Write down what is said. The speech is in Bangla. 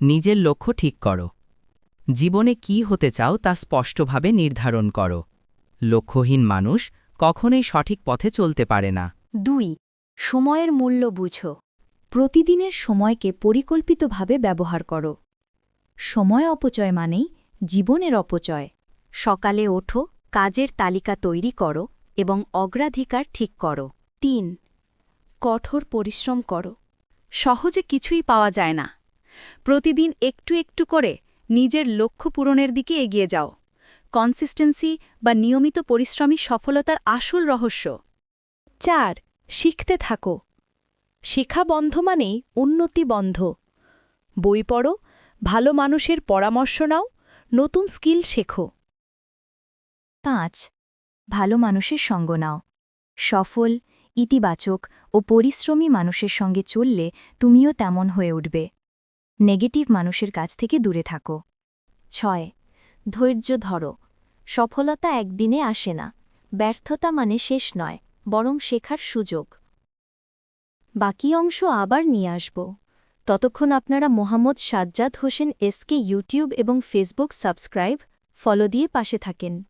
নিজের লক্ষ্য ঠিক করো। জীবনে কি হতে চাও তা স্পষ্টভাবে নির্ধারণ করো। লক্ষ্যহীন মানুষ কখনোই সঠিক পথে চলতে পারে না। দুই, সময়ের মূল্য বুঝো। প্রতিদিনের সময়কে পরিকল্পিতভাবে ব্যবহার করো। সময় অপচয় মানেই জীবনের অপচয়। সকালে ওঠো, কাজের তালিকা তৈরি করো এবং অগ্রাধিকার ঠিক করো। তিন, কঠোর পরিশ্রম করো। সহজে কিছুই পাওয়া যায় না। প্রতিদিন একটু একটু করে নিজের লক্ষ্য পূরণের দিকে এগিয়ে যাও। কনসিস্টেন্সি বা নিয়মিত পরিশ্রমী সফলতার আসল রহস্য। চার, শিখতে থাকো। শিখা বন্ধ মানেই উন্নতি বন্ধ। বই পড়ো, ভালো মানুষের পরামর্শ নাও, নতুন স্কিল শেখো। পাঁচ, ভালো মানুষের সঙ্গ নাও। সফল, ইতিবাচক ও পরিশ্রমী মানুষের সঙ্গে চললে তুমিও তেমন হয়ে উঠবে। নেগেটিভ মানুষের কাছ থেকে দূরে থাকো। ছয়, ধৈর্য ধরো। সফলতা একদিনে আসে না। ব্যর্থতা মানে শেষ নয়, বরং শেখার সুযোগ। বাকি অংশ আবার নিয়ে আসব। ততক্ষণ আপনারা মোহাম্মদ সাজ্জাদ হোসেন এসকে ইউটিউব এবং ফেসবুক সাবস্ক্রাইব, ফলো দিয়ে পাশে থাকেন।